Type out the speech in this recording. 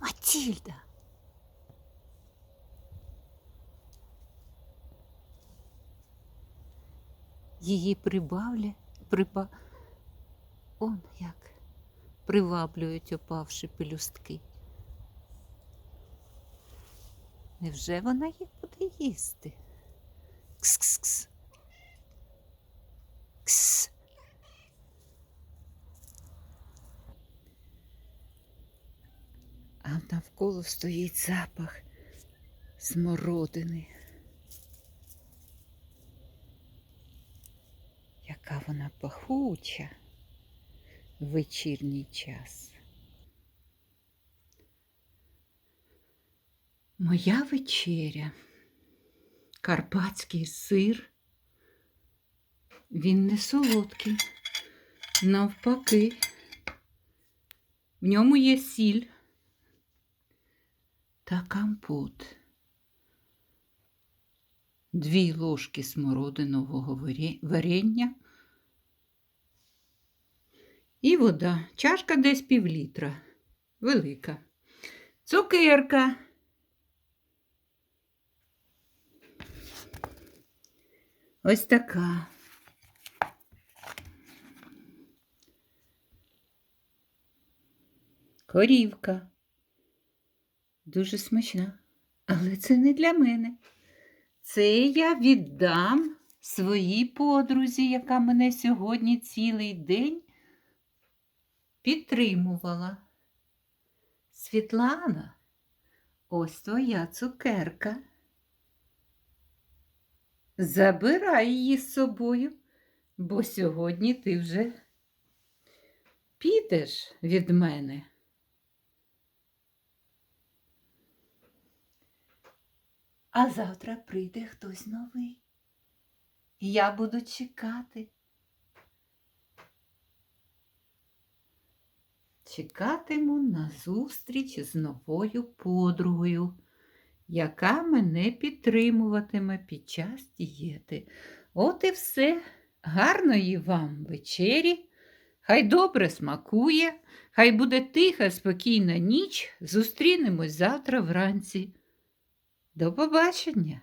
Матільда. Її прибавля, приба... Он як приваблюють опавші пелюстки. Невже вона їх буде їсти? Кс-кс-кс. Кс. А навколо стоїть запах смородини. Яка вона пахуча в вечірній час. Моя вечеря. Карпатський сир. Він не солодкий. Навпаки. В ньому є сіль та компот. Дві ложки смородинового варення і вода. Чашка десь півлітра. Велика. Цукерка. Ось така. Корівка. Дуже смачна. Але це не для мене. Це я віддам своїй подрузі, яка мене сьогодні цілий день підтримувала. Світлана, ось твоя цукерка. Забирай її з собою, бо сьогодні ти вже підеш від мене. А завтра прийде хтось новий. Я буду чекати. Чекатиму на зустріч з новою подругою, яка мене підтримуватиме під час дієти. От і все. Гарної вам вечері. Хай добре смакує, хай буде тиха, спокійна ніч. Зустрінемось завтра вранці. До побачення!